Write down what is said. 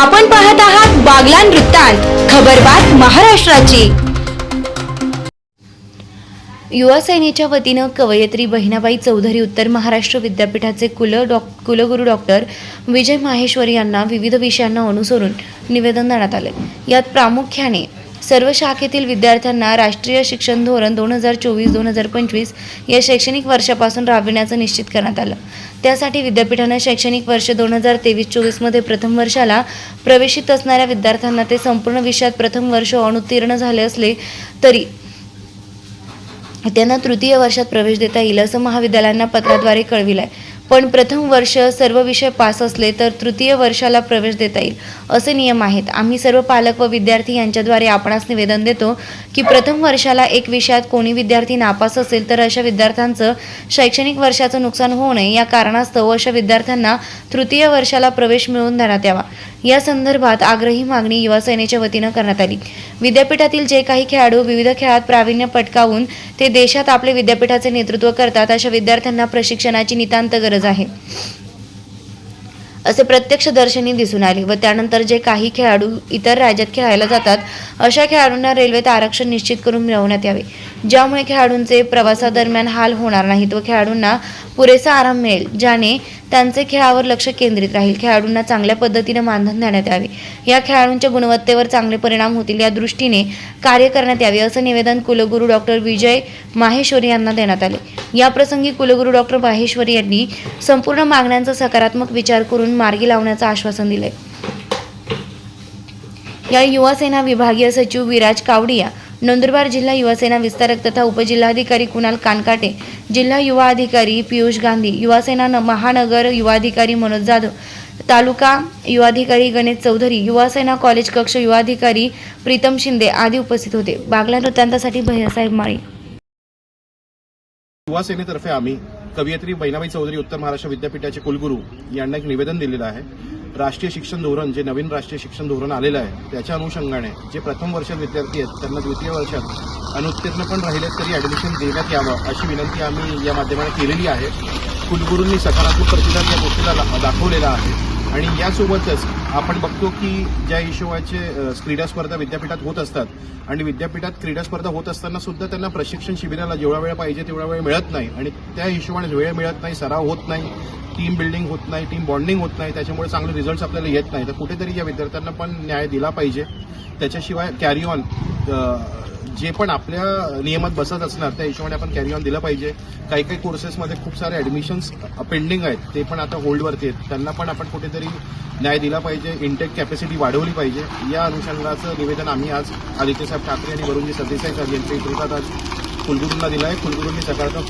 आपण पाहत आहात बागलान वृत्तांत खबरबात महाराष्ट्राची. युवा सेनेच्या वतीनं कवयित्री बहिणाबाई चौधरी उत्तर महाराष्ट्र विद्यापीठाचे कुल डॉ कुलगुरू डॉक्टर विजय माहेश्वरी यांना विविध विषयांना अनुसरून निवेदन देण्यात आले. यात प्रामुख्याने सर्व शाखेतील विद्यार्थ्यांना राष्ट्रीय शिक्षण धोरण दोन हजार चोवीस दोन हजार पंचवीस या शैक्षणिक वर्षापासून राबविण्याचं निश्चित करण्यात आलं. त्यासाठी विद्यापीठानं शैक्षणिक वर्ष दोन हजार तेवीस चोवीसमध्ये प्रथम वर्षाला प्रवेशित असणाऱ्या विद्यार्थ्यांना ते संपूर्ण विषयात प्रथम वर्ष अनुत्तीर्ण झाले असले तरी त्यांना तृतीय वर्षात प्रवेश देता येईल असं महाविद्यालयांना पत्राद्वारे कळविलं आहे पण प्रथम वर्ष सर्व विषय पास असले तर तृतीय वर्षाला प्रवेश देता येईल असे नियम आहेत. आम्ही सर्व पालक व विद्यार्थी यांच्याद्वारे आपणास निवेदन देतो की प्रथम वर्षाला एक विषयात कोणी विद्यार्थी नापास असेल तर अशा विद्यार्थ्यांचं शैक्षणिक वर्षाचं नुकसान होऊ नये. या कारणास्तव अशा विद्यार्थ्यांना तृतीय वर्षाला प्रवेश मिळवून देण्यात यावा. या संदर्भात आग्रही मागणी युवा सेनेच्या वतीनं करण्यात आली. विद्यापीठातील जे काही खेळाडू विविध खेळात प्रावीण्य पटकावून ते देशात आपले विद्यापीठाचे नेतृत्व करतात अशा विद्यार्थ्यांना प्रशिक्षणाची नितांत गरज आहे. असे प्रत्यक्ष दर्शनी दिसून आले व त्यानंतर जे काही खेळाडू इतर राज्यात खेळायला जातात अशा खेळाडूंना रेल्वेत आरक्षण निश्चित करून मिळवण्यात यावे. ज्यामुळे खेळाडूंचे प्रवासादरम्यान हाल होणार नाहीत व खेळाडूंना पुरेसा आराम मिळेल ज्याने त्यांचे खेळावर लक्ष केंद्रित राहील. खेळाडूंना चांगल्या पद्धतीने मानधन देण्यात यावे. या खेळाडूंच्या गुणवत्तेवर चांगले परिणाम होतील या दृष्टीने कार्य करण्यात यावे असं निवेदन कुलगुरू डॉक्टर विजय माहेश्वरी यांना देण्यात आले. याप्रसंगी कुलगुरू डॉक्टर माहेश्वरी यांनी संपूर्ण मागण्यांचा सकारात्मक विचार करून मार्गी लावण्याचं आश्वासन दिले या युवा सेना विभागीय सचिव विराज कावडिया नंदुरबार जिल्हा युवासेना विस्तारक तथा उपजिल्हाधिकारी कुणाल कानकाटे जिल्हा युवा अधिकारी पियुष गांधी युवासेना महानगर युवाधिकारी मनोज जाधव तालुका युवाधिकारी गणेश चौधरी युवासेना कॉलेज कक्ष युवाधिकारी प्रीतम शिंदे आदी उपस्थित होते. बागला वृत्तांतासाठी भैयासाहेब माळी. युवासेनेतर्फे आम्ही कवयित्री बहिणाबाई चौधरी उत्तर महाराष्ट्र विद्यापीठाचे कुलगुरू यांना एक निवेदन दिलेलं आहे. राष्ट्रीय शिक्षण धोरण जे नवीन राष्ट्रीय शिक्षण धोरण आलेलं आहे त्याच्या अनुषंगाने जे प्रथम वर्षात विद्यार्थी आहेत त्यांना द्वितीय वर्षात अनुत्तीर्ण पण राहिले तरी ऍडमिशन देण्यात यावं अशी विनंती आम्ही या माध्यमाने केलेली आहे. कुलगुरूंनी सकारात्मक प्रतिसाद या गोष्टीला दाखवलेला आहे. आणि यासोबतच आपण बघतो की ज्या हिशोबाचे क्रीडा स्पर्धा विद्यापीठात होत असतात आणि विद्यापीठात क्रीडा स्पर्धा होत असताना सुद्धा त्यांना प्रशिक्षण शिबिराला जेवढा वेळ पाहिजे तेवढा वेळ मिळत नाही आणि त्या हिशोबाने वेळ मिळत नाही सराव होत नाही टीम बिल्डिंग होत नाही टीम बॉन्डिंग होत नाही त्याच्यामुळे चांगले रिझल्ट आपल्याला येत नाही. तर कुठेतरी या विद्यार्थ्यांना पण न्याय दिला पाहिजे. त्याच्याशिवाय कॅरी ऑन जे पण आपल्या नियमात बसत असणार त्या हिशोबाने आपण कॅरी ऑन दिलं पाहिजे. काही काही कोर्सेसमध्ये खूप सारे ऍडमिशन्स पेंडिंग आहेत ते पण आता होल्डवरती आहेत. त्यांना पण आपण कुठेतरी न्याय दिला पाहिजे इंटेक कॅपॅसिटी वाढवली पाहिजे. या अनुषंगाचं निवेदन आम्ही आज आदित्यसाहेब ठाकरे आणि वरुणजी सरदेसाई सर यांच्या नेतृत्वात आज कुलगुरूंना दिलं आहे कुलगुरूंनी सकाळचा